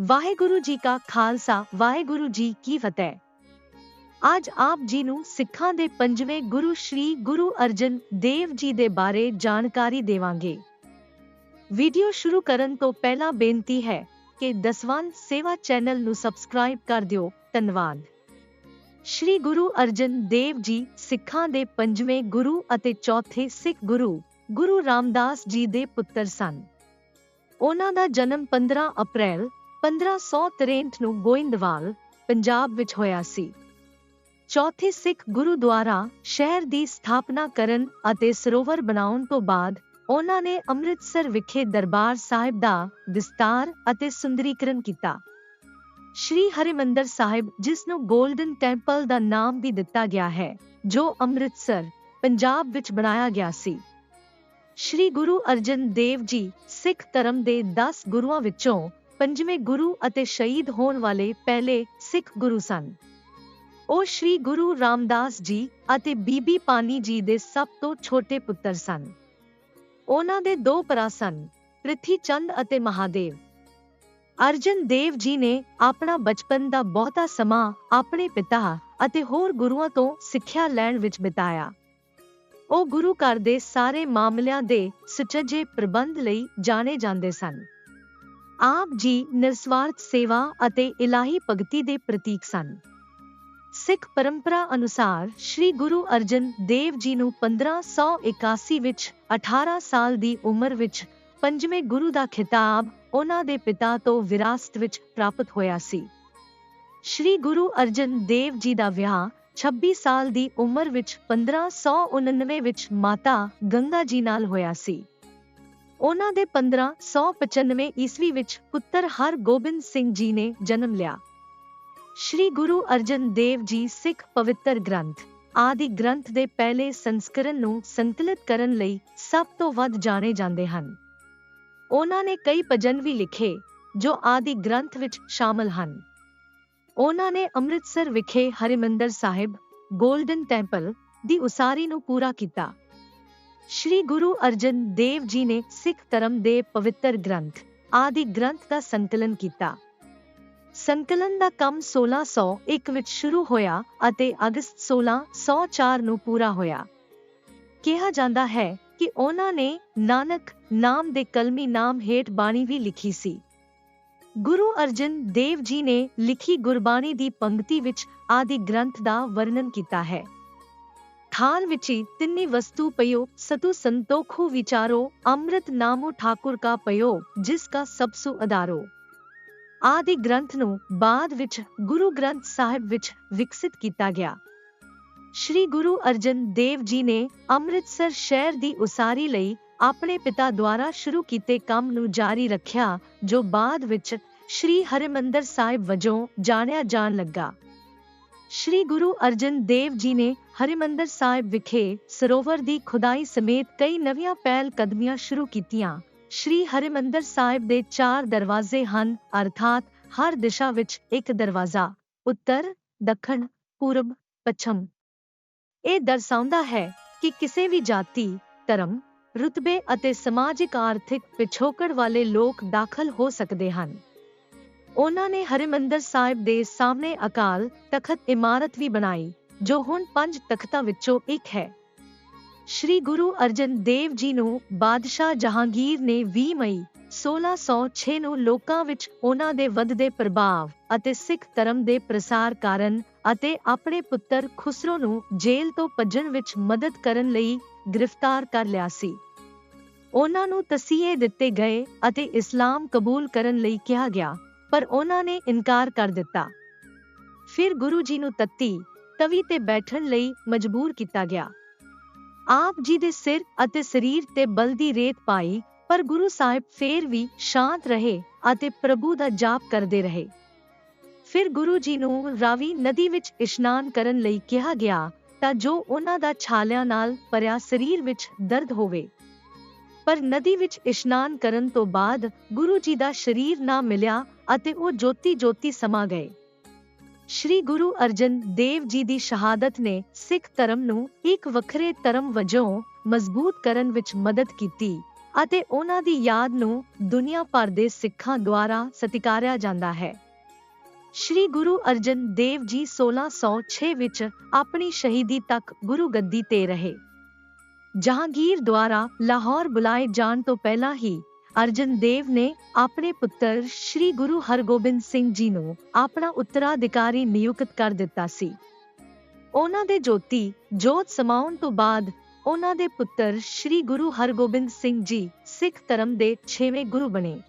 ਵਾਹਿਗੁਰੂ ਜੀ ਕਾ ਖਾਲਸਾ, ਵਾਹਿਗੁਰੂ ਜੀ ਕੀ ਫਤਿਹ। ਅੱਜ ਆਪ ਜੀ ਨੂੰ ਸਿੱਖਾਂ ਦੇ ਪੰਜਵੇਂ ਗੁਰੂ ਸ਼੍ਰੀ ਗੁਰੂ ਅਰਜਨ ਦੇਵ ਜੀ ਦੇ ਬਾਰੇ ਜਾਣਕਾਰੀ ਦੇਵਾਂਗੇ। ਵੀਡੀਓ ਸ਼ੁਰੂ ਕਰਨ ਤੋਂ ਪਹਿਲਾਂ ਬੇਨਤੀ ਹੈ ਕਿ ਦਸਵੰਦ ਸੇਵਾ ਚੈਨਲ ਨੂੰ ਸਬਸਕ੍ਰਾਈਬ ਕਰ ਦਿਓ। ਧੰਨਵਾਦ। ਸ਼੍ਰੀ ਗੁਰੂ ਅਰਜਨ ਦੇਵ ਜੀ ਸਿੱਖਾਂ ਦੇ ਪੰਜਵੇਂ ਗੁਰੂ ਅਤੇ ਚੌਥੇ ਸਿੱਖ ਗੁਰੂ ਗੁਰੂ ਰਾਮਦਾਸ ਜੀ ਦੇ ਪੁੱਤਰ ਸਨ। ਉਹਨਾਂ ਦਾ ਜਨਮ 15 ਅਪ੍ਰੈਲ 1563 ਨੂੰ ਗੋਇੰਦਵਾਲ ਪੰਜਾਬ ਵਿੱਚ ਹੋਇਆ ਸੀ। ਚੌਥੇ ਸਿੱਖ ਗੁਰੂ ਦੁਆਰਾ ਸ਼ਹਿਰ ਦੀ ਸਥਾਪਨਾ ਕਰਨ ਅਤੇ ਸਰੋਵਰ ਬਣਾਉਣ ਤੋਂ ਬਾਅਦ ਉਹਨਾਂ ਨੇ ਅੰਮ੍ਰਿਤਸਰ ਵਿਖੇ ਦਰਬਾਰ ਸਾਹਿਬ ਦਾ ਵਿਸਤਾਰ ਅਤੇ ਸੁੰਦਰੀਕਰਨ ਕੀਤਾ। ਸ਼੍ਰੀ ਹਰਿਮੰਦਰ ਸਾਹਿਬ, ਜਿਸ ਨੂੰ 골ਡਨ ਟੈਂਪਲ ਦਾ ਨਾਮ ਵੀ ਦਿੱਤਾ ਗਿਆ ਹੈ, ਜੋ ਅੰਮ੍ਰਿਤਸਰ, ਪੰਜਾਬ ਵਿੱਚ ਬਣਾਇਆ ਗਿਆ ਸੀ। ਸ਼੍ਰੀ ਗੁਰੂ ਅਰਜਨ ਦੇਵ ਜੀ ਸਿੱਖ ਧਰਮ ਦੇ 10 ਗੁਰੂਆਂ ਵਿੱਚੋਂ ਪੰਜਵੇਂ ਗੁਰੂ ਅਤੇ ਸ਼ਹੀਦ ਹੋਣ ਵਾਲੇ ਪਹਿਲੇ ਸਿੱਖ ਗੁਰੂ ਸਨ। ਉਹ ਸ਼੍ਰੀ ਗੁਰੂ ਰਾਮਦਾਸ ਜੀ ਅਤੇ ਬੀਬੀ ਪਾਨੀ ਜੀ ਦੇ ਸਭ ਤੋਂ ਛੋਟੇ ਪੁੱਤਰ ਸਨ। ਉਹਨਾਂ ਦੇ ਦੋ ਭਰਾ ਸਨ ਪ੍ਰਿਥੀ ਚੰਦ ਅਤੇ ਮਹਾਦੇਵ। ਅਰਜਨ ਦੇਵ ਜੀ ਨੇ ਆਪਣਾ ਬਚਪਨ ਦਾ ਬਹੁਤਾ ਸਮਾਂ ਆਪਣੇ ਪਿਤਾ ਅਤੇ ਹੋਰ ਗੁਰੂਆਂ ਤੋਂ ਸਿੱਖਿਆ ਲੈਣ ਵਿੱਚ ਬਿਤਾਇਆ। ਉਹ ਗੁਰੂ ਘਰ ਦੇ ਸਾਰੇ ਮਾਮਲਿਆਂ ਦੇ ਸੁਚੱਜੇ ਪ੍ਰਬੰਧ ਲਈ ਜਾਣੇ ਜਾਂਦੇ ਸਨ। ਆਪ ਜੀ ਨਿਰਸਵਾਰਥ ਸੇਵਾ ਅਤੇ ਇਲਾਹੀ ਭਗਤੀ ਦੇ ਪ੍ਰਤੀਕ ਸਨ। ਸਿੱਖ ਪਰੰਪਰਾ ਅਨੁਸਾਰ ਸ੍ਰੀ ਗੁਰੂ ਅਰਜਨ ਦੇਵ ਜੀ ਨੂੰ 1581 ਵਿੱਚ 18 ਸਾਲ ਦੀ ਉਮਰ ਵਿੱਚ ਪੰਜਵੇਂ ਗੁਰੂ ਦਾ ਖਿਤਾਬ ਉਹਨਾਂ ਦੇ ਪਿਤਾ ਤੋਂ ਵਿਰਾਸਤ ਵਿੱਚ ਪ੍ਰਾਪਤ ਹੋਇਆ ਸੀ। ਸ੍ਰੀ ਗੁਰੂ ਅਰਜਨ ਦੇਵ ਜੀ ਦਾ ਵਿਆਹ 26 ਸਾਲ ਦੀ ਉਮਰ ਵਿੱਚ 1599 ਵਿੱਚ ਮਾਤਾ ਗੰਗਾ ਜੀ ਨਾਲ ਹੋਇਆ ਸੀ। ਉਹਨਾਂ ਦੇ 1595 ਈਸਵੀ ਵਿੱਚ ਪੁੱਤਰ ਹਰਗੋਬਿੰਦ ਸਿੰਘ ਜੀ ਨੇ ਜਨਮ ਲਿਆ। ਸ਼੍ਰੀ ਗੁਰੂ ਅਰਜਨ ਦੇਵ ਜੀ ਸਿੱਖ ਪਵਿੱਤਰ ਗ੍ਰੰਥ ਆਦਿ ਗ੍ਰੰਥ ਦੇ ਪਹਿਲੇ ਸੰਸਕਰਨ ਨੂੰ ਸੰਤੁਲਿਤ ਕਰਨ ਲਈ ਸਭ ਤੋਂ ਵੱਧ ਜਾਣੇ ਜਾਂਦੇ ਹਨ। ਉਹਨਾਂ ਨੇ ਕਈ ਭਜਨ ਵੀ ਲਿਖੇ ਜੋ ਆਦਿ ਗ੍ਰੰਥ ਵਿੱਚ ਸ਼ਾਮਲ ਹਨ। ਉਹਨਾਂ ਨੇ ਅੰਮ੍ਰਿਤਸਰ ਵਿਖੇ ਹਰਿਮੰਦਰ ਸਾਹਿਬ 골ਡਨ ਟੈਂਪਲ ਦੀ ਉਸਾਰੀ ਨੂੰ ਪੂਰਾ ਕੀਤਾ। ਸ਼੍ਰੀ ਗੁਰੂ ਅਰਜਨ ਦੇਵ ਜੀ ਨੇ ਸਿੱਖ ਧਰਮ ਦੇ ਪਵਿੱਤਰ ਗ੍ਰੰਥ ਆਦਿ ਗ੍ਰੰਥ ਦਾ ਸੰਕਲਨ ਕੀਤਾ। ਸੰਕਲਨ ਦਾ ਕੰਮ 1601 ਵਿੱਚ ਸ਼ੁਰੂ ਹੋਇਆ ਅਤੇ ਅਗਸਤ 1604 ਨੂੰ ਪੂਰਾ ਹੋਇਆ। ਕਿਹਾ ਜਾਂਦਾ ਹੈ ਕਿ ਉਹਨਾਂ ਨੇ ਨਾਨਕ ਨਾਮ ਦੇ ਕਲਮੀ ਨਾਮ ਹੇਠ ਬਾਣੀ ਵੀ ਲਿਖੀ ਸੀ। ਗੁਰੂ ਅਰਜਨ ਦੇਵ ਜੀ ਨੇ ਲਿਖੀ ਗੁਰਬਾਣੀ ਦੀ ਪੰਕਤੀ ਵਿੱਚ ਆਦਿ ਗ੍ਰੰਥ ਦਾ ਵਰਣਨ ਕੀਤਾ ਹੈ। ਥਾਲ ਵਿਚੀ ਤਿੰਨੀ ਵਸਤੂ ਪਇਓ ਸਤੂ ਸੰਤੋਖੂ ਵਿਚਾਰੋ, ਅੰਮ੍ਰਿਤ ਨਾਮੋ ਠਾਕੁਰ ਕਾ ਪਇਓ ਜਿਸ ਕਾ ਸਬਸੂ ਆਦਿ ਗ੍ਰੰਥ ਨੂੰ ਬਾਅਦ ਵਿੱਚ ਗੁਰੂ ਗ੍ਰੰਥ ਸਾਹਿਬ ਵਿੱਚ ਵਿਕਸਿਤ ਕੀਤਾ ਗਿਆ। ਸ਼੍ਰੀ ਗੁਰੂ ਅਰਜਨ ਦੇਵ ਜੀ ਨੇ ਅੰਮ੍ਰਿਤਸਰ ਸ਼ਹਿਰ ਦੀ ਉਸਾਰੀ ਲਈ ਆਪਣੇ ਪਿਤਾ ਦੁਆਰਾ ਸ਼ੁਰੂ ਕੀਤੇ ਕੰਮ ਨੂੰ ਜਾਰੀ ਰੱਖਿਆ, ਜੋ ਬਾਅਦ ਵਿੱਚ ਸ਼੍ਰੀ ਹਰਿਮੰਦਰ ਸਾਹਿਬ ਵਜੋਂ ਜਾਣਿਆ ਜਾਣ ਲੱਗਾ। ਸ਼੍ਰੀ ਗੁਰੂ ਅਰਜਨ ਦੇਵ ਜੀ ਨੇ ਹਰਿਮੰਦਰ ਸਾਹਿਬ ਵਿਖੇ ਸਰੋਵਰ ਦੀ ਖੁਦਾਈ ਸਮੇਤ ਕਈ ਨਵੀਆਂ ਪਹਿਲ ਕਦਮੀਆਂ ਸ਼ੁਰੂ ਕੀਤੀਆਂ। ਸ਼੍ਰੀ ਹਰਿਮੰਦਰ ਸਾਹਿਬ ਦੇ ਚਾਰ ਦਰਵਾਜ਼ੇ ਹਨ, ਅਰਥਾਤ ਹਰ ਦਿਸ਼ਾ ਵਿੱਚ ਇੱਕ ਦਰਵਾਜ਼ਾ, ਉੱਤਰ, ਦੱਖਣ, ਪੂਰਬ, ਪੱਛਮ। ਇਹ ਦਰਸਾਉਂਦਾ ਹੈ ਕਿ ਕਿਸੇ ਵੀ ਜਾਤੀ, ਧਰਮ, ਰੁਤਬੇ ਅਤੇ ਸਮਾਜਿਕ ਆਰਥਿਕ ਪਿਛੋਕੜ ਵਾਲੇ ਲੋਕ ਦਾਖਲ ਹੋ ਸਕਦੇ ਹਨ। ਉਹਨਾਂ ਨੇ ਹਰਿਮੰਦਰ ਸਾਹਿਬ ਦੇ ਸਾਹਮਣੇ ਅਕਾਲ ਤਖਤ ਇਮਾਰਤ ਵੀ ਬਣਾਈ, ਜੋ ਹੁਣ ਪੰਜ ਤਖਤਾਂ ਵਿੱਚੋਂ ਇੱਕ ਹੈ। ਸ਼੍ਰੀ ਗੁਰੂ ਅਰਜਨ ਦੇਵ ਜੀ ਨੂੰ ਬਾਦਸ਼ਾਹ ਜਹਾਂਗੀਰ ਨੇ 20 ਮਈ 1606 ਨੂੰ ਲੋਕਾਂ ਵਿੱਚ ਉਹਨਾਂ ਦੇ ਵੱਧਦੇ ਪ੍ਰਭਾਵ ਅਤੇ ਸਿੱਖ ਧਰਮ ਦੇ ਪ੍ਰਸਾਰ ਕਾਰਨ ਅਤੇ ਆਪਣੇ ਪੁੱਤਰ ਖੁਸਰੋ ਨੂੰ ਜੇਲ੍ਹ ਤੋਂ ਭੱਜਣ ਵਿੱਚ ਮਦਦ ਕਰਨ ਲਈ ਗ੍ਰਿਫਤਾਰ ਕਰ ਲਿਆ ਸੀ। ਉਹਨਾਂ ਨੂੰ ਤਸੀਹੇ ਦਿੱਤੇ ਗਏ ਅਤੇ ਇਸਲਾਮ ਕਬੂਲ ਕਰਨ ਲਈ ਕਿਹਾ ਗਿਆ। ਪਰ ਉਹਨਾਂ ਨੇ ਇਨਕਾਰ ਕਰ ਦਿੱਤਾ। ਫਿਰ ਗੁਰੂ ਜੀ ਨੂੰ ਤੱਤੀ, ਤਵੀ ਤੇ ਬੈਠਣ ਲਈ ਮਜਬੂਰ ਕੀਤਾ ਗਿਆ। ਆਪ ਜੀ ਦੇ ਸਿਰ ਅਤੇ ਸਰੀਰ ਤੇ ਬਲਦੀ ਰੇਤ ਪਾਈ, ਪਰ ਗੁਰੂ ਸਾਹਿਬ ਫੇਰ ਵੀ ਸ਼ਾਂਤ ਰਹੇ ਅਤੇ ਪ੍ਰਭੂ ਦਾ ਜਾਪ ਕਰਦੇ ਰਹੇ। ਫਿਰ ਗੁਰੂ ਜੀ ਨੂੰ ਰਾਵੀ ਨਦੀ ਵਿੱਚ ਇਸ਼ਨਾਨ ਕਰਨ ਲਈ ਕਿਹਾ ਗਿਆ ਤਾਂ ਜੋ ਉਹਨਾਂ ਦਾ ਛਾਲਿਆਂ ਨਾਲ ਭਰਿਆ ਸਰੀਰ ਵਿੱਚ ਦਰਦ ਹੋਵੇ। ਪਰ ਨਦੀ ਵਿੱਚ ਇਸ਼ਨਾਨ ਕਰਨ ਤੋਂ ਬਾਅਦ ਗੁਰੂ ਜੀ ਦਾ ਸਰੀਰ ਨਾ ਮਿਲਿਆ ਅਤੇ ਉਹ ਜੋਤੀ ਜੋਤੀ ਸਮਾ ਗਏ। ਸ਼੍ਰੀ ਗੁਰੂ ਅਰਜਨ ਦੇਵ ਜੀ ਦੀ ਸ਼ਹਾਦਤ ਨੇ ਸਿੱਖ ਧਰਮ ਨੂੰ ਇੱਕ ਵੱਖਰੇ ਧਰਮ ਵਜੋਂ ਮਜ਼ਬੂਤ ਕਰਨ ਵਿੱਚ ਮਦਦ ਕੀਤੀ ਅਤੇ ਉਹਨਾਂ ਦੀ ਯਾਦ ਨੂੰ ਦੁਨੀਆ ਭਰ ਦੇ ਸਿੱਖਾਂ ਦੁਆਰਾ ਸਤਿਕਾਰਿਆ ਜਾਂਦਾ ਹੈ। ਸ਼੍ਰੀ ਗੁਰੂ ਅਰਜਨ ਦੇਵ ਜੀ 1606 ਵਿੱਚ ਆਪਣੀ ਸ਼ਹੀਦੀ ਤੱਕ ਗੁਰੂ ਗੱਦੀ ਤੇ ਰਹੇ। ਜਹਾਂਗੀਰ ਦੁਆਰਾ ਲਾਹੌਰ ਬੁਲਾਏ ਜਾਣ ਤੋਂ ਪਹਿਲਾਂ ਹੀ ਅਰਜਨ ਦੇਵ ਨੇ ਆਪਣੇ ਪੁੱਤਰ ਸ਼੍ਰੀ ਗੁਰੂ ਹਰਗੋਬਿੰਦ ਸਿੰਘ ਜੀ ਨੂੰ ਆਪਣਾ ਉੱਤਰਾਧਿਕਾਰੀ ਨਿਯੁਕਤ ਕਰ ਦਿੱਤਾ ਸੀ। ਉਹਨਾਂ ਦੇ ਜੋਤੀ ਜੋਤ ਸਮਾਉਣ ਤੋਂ ਬਾਅਦ ਉਹਨਾਂ ਦੇ ਪੁੱਤਰ ਸ਼੍ਰੀ ਗੁਰੂ ਹਰਗੋਬਿੰਦ ਸਿੰਘ ਜੀ ਸਿੱਖ ਧਰਮ ਦੇ 6ਵੇਂ ਗੁਰੂ ਬਣੇ।